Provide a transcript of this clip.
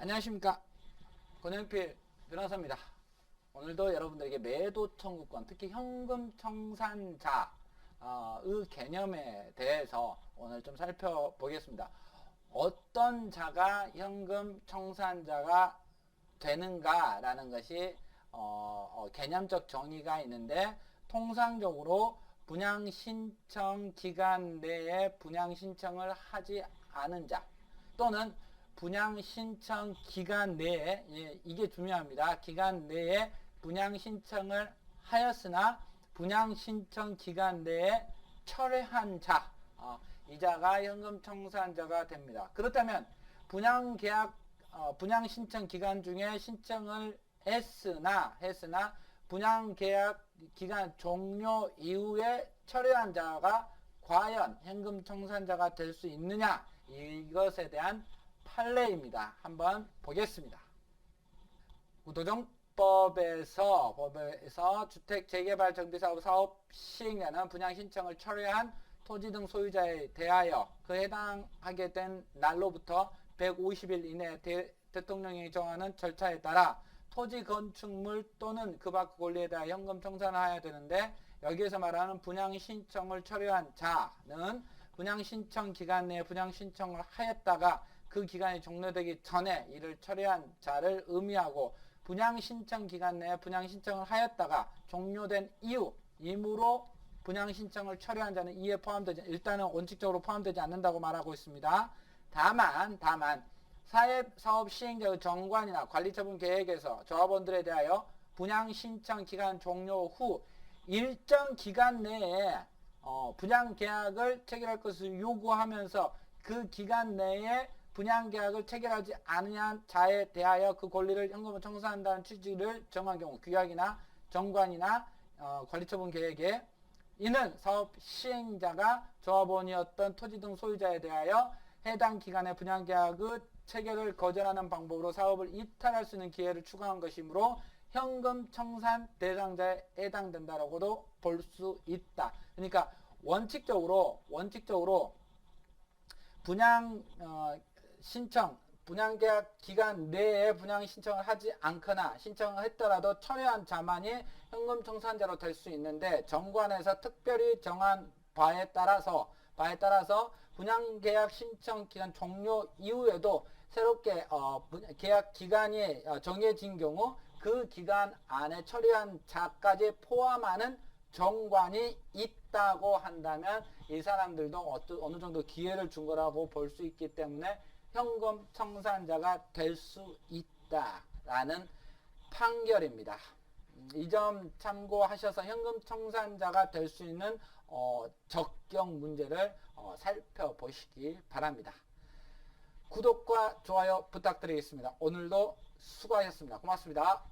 안녕하십니까. 권영필 변호사입니다. 오늘도 여러분들에게 매도 청구권 특히 현금 청산자의 개념에 대해서 오늘 좀 살펴보겠습니다. 어떤 자가 현금 청산자가 되는가 라는 것이 어, 어, 개념적 정의가 있는데 통상적으로 분양 신청 기간 내에 분양 신청을 하지 않은 자 또는 분양 신청 기간 내에 예, 이게 중요합니다. 기간 내에 분양 신청을 하였으나 분양 신청 기간 내에 철회한 자 어, 이자가 현금 청산자가 됩니다. 그렇다면 분양 계약 어, 분양 신청 기간 중에 신청을 했으나 했으나 분양 계약 기간 종료 이후에 철회한 자가 과연 현금 청산자가 될 수 있느냐 이것에 대한 판례입니다. 한번 보겠습니다. 구도정법에서 법에서 주택 재개발 정비 사업 사업 시행자는 분양 신청을 철회한 토지 등 소유자에 대하여 그 해당하게 된 날로부터 150일 이내 대, 대통령이 정하는 절차에 따라 토지 건축물 또는 그밖 권리에 대하여 현금 청산을 해야 되는데 여기에서 말하는 분양 신청을 철회한 자는 분양 신청 기간 내에 분양 신청을 하였다가 그 기간이 종료되기 전에 이를 철회한 자를 의미하고 분양 신청 기간 내에 분양 신청을 하였다가 종료된 이후 임으로 분양 신청을 철회한 자는 이에 포함되지 일단은 원칙적으로 포함되지 않는다고 말하고 있습니다. 다만 다만 사업 사업 시행자의 정관이나 관리처분 계획에서 조합원들에 대하여 분양 신청 기간 종료 후 일정 기간 내에 어, 분양 계약을 체결할 것을 요구하면서 그 기간 내에 분양 계약을 체결하지 않으냐 자에 대하여 그 권리를 현금으로 청산한다는 취지를 정한 경우 규약이나 정관이나 어, 관리처분 계획에 이는 사업 시행자가 조합원이었던 토지 등 소유자에 대하여 해당 기간의 분양 계약의 체결을 거절하는 방법으로 사업을 이탈할 수 있는 기회를 추가한 것이므로 현금 청산 대상자에 해당된다라고도 볼 수 있다. 그러니까 원칙적으로 원칙적으로 분양 어, 신청 분양 계약 기간 내에 분양 신청을 하지 않거나 신청을 했더라도 철회한 자만이 현금 청산자로 될 수 있는데 정관에서 특별히 정한 바에 따라서 바에 따라서 분양 계약 신청 기간 종료 이후에도 새롭게 어, 분- 계약 기간이 어, 정해진 경우 그 기간 안에 처리한 자까지 포함하는 정관이 있다고 한다면 이 사람들도 어느 정도 기회를 준 거라고 볼 수 있기 때문에 현금 청산자가 될 수 있다라는 판결입니다. 이 점 참고하셔서 현금 청산자가 될 수 있는 어, 적격 문제를 어, 살펴보시기 바랍니다. 구독과 좋아요 부탁드리겠습니다. 오늘도 수고하셨습니다. 고맙습니다.